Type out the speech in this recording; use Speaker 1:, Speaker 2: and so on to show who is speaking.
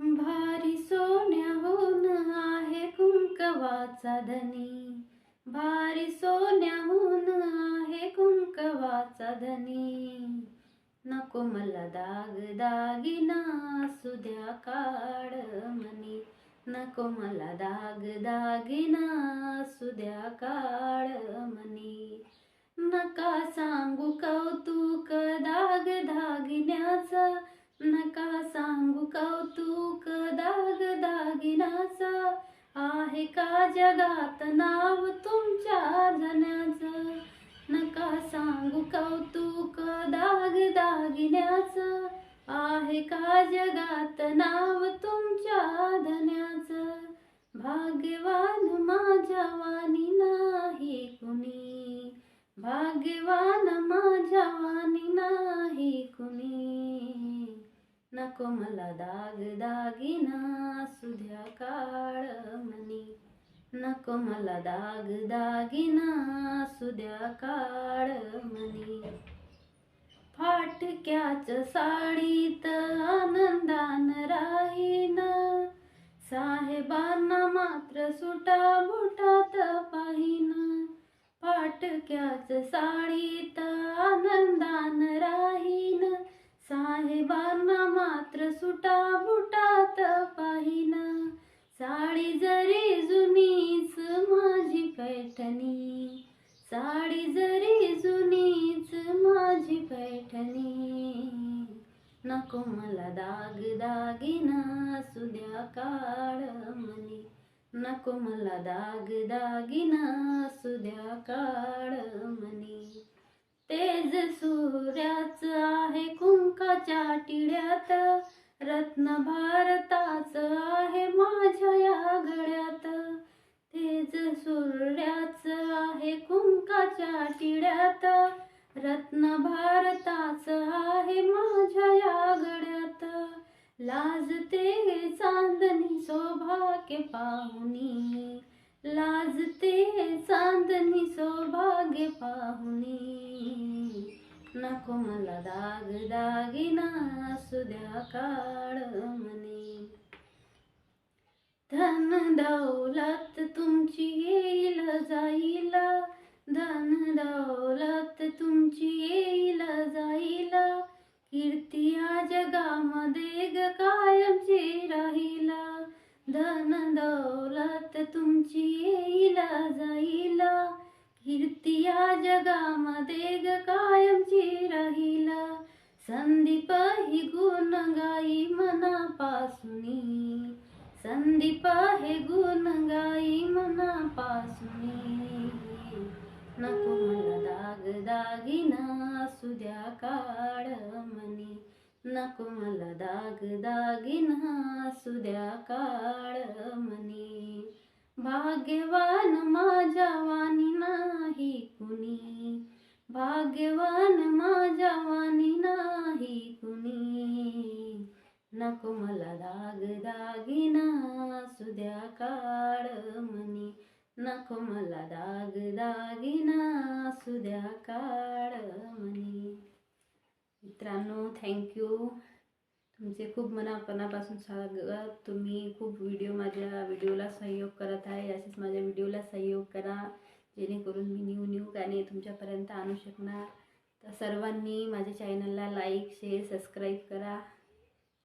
Speaker 1: भारी सोन्याहून आहे कुंकवाचा धनी. भारी सोन्याहून आहे कुंकवाचा धनी. नको मला दाग दागिना सुद्या काळ मनी. नको मला दाग दागिना सुद्या काळ मनी. नका सांगू कौतुक दाग दागिन्याचा. नका सांगू कौतुक दागिन्याचा आहे का जगात नाव तुमच्या धन्याचं नका सांगू कौतुक दाग दागिन्याचं. आहे का जगात नाव तुमच्या धन्याचं? भाग्यवान माझ्या वाणी नाही कुणी. भाग्यवान माझ्या नको मला दाग दागिना सुध्या काळ मनी. नको मला दाग दागिना सुद्या काळ मनी. फाटक्याच साडीत आनंदान राहीन. साहेबांना मात्र सुटा बुटात पाहिना. फाटक्याच साडीत आनंदान राहीन. साहेबांना मात्र सुटा बुटात पाहिना. साडी जरी जुनीच माझी पैठणी. साडी जरी जुनीच माझी पैठणी. नको मला दाग दागिना असू द्या काळ मनी. नको मला दाग दागिना असू द्या काळ मनी. तेज सूर्याच आहे कुंकाच्या टिळ्यात रत्न भारताच आहे माझ्या या गळ्यात. तेज सूर्याच आहे कुंकाच्या टिळ्यात रत्न भारताच आहे माझ्या या गळ्यात. लाजते चांदणी सौभाग्य पाहुनी. लाजते चांदणी सौभाग्य पाहुनी. नको मला दाग दागिना सुद्या काळ मनी धन दौलत तुमची येईल जाईल धन दौलत तुमची येईल जाईल कीर्ती या जगामध्ये ग कायमची राहिला धन दौलत तुमची या जगामध्ये कायमची राहिला संदीप ही गुण गाई मनापासुनी. संदीप हे गुण गाई मनापासुनी. नको मला दाग दागिना सुद्या काळ मनी नको मला दाग दागिना सुद्या काळ मनी भाग्यवान माझ्या वाणी भाग्यवान माझ्या वाणी नाही कुणी. नको मला दाग दागिना सुद्या काळ मनी. नको मला दाग दागिना सुद्या काळ मनी. मित्रांनो थँक्यू तुमचे खूप मनापणापासून स्वागत. तुम्ही खूप व्हिडिओ माझ्या व्हिडिओला सहयोग करत आहे. असेच माझ्या व्हिडिओला सहयोग करा. जेणेकरून मी न्यू न्यू गाणे तुमच्यापर्यंत आणू शकणार. तर सर्वांनी माझ्या चॅनलला लाईक शेअर सबस्क्राईब करा.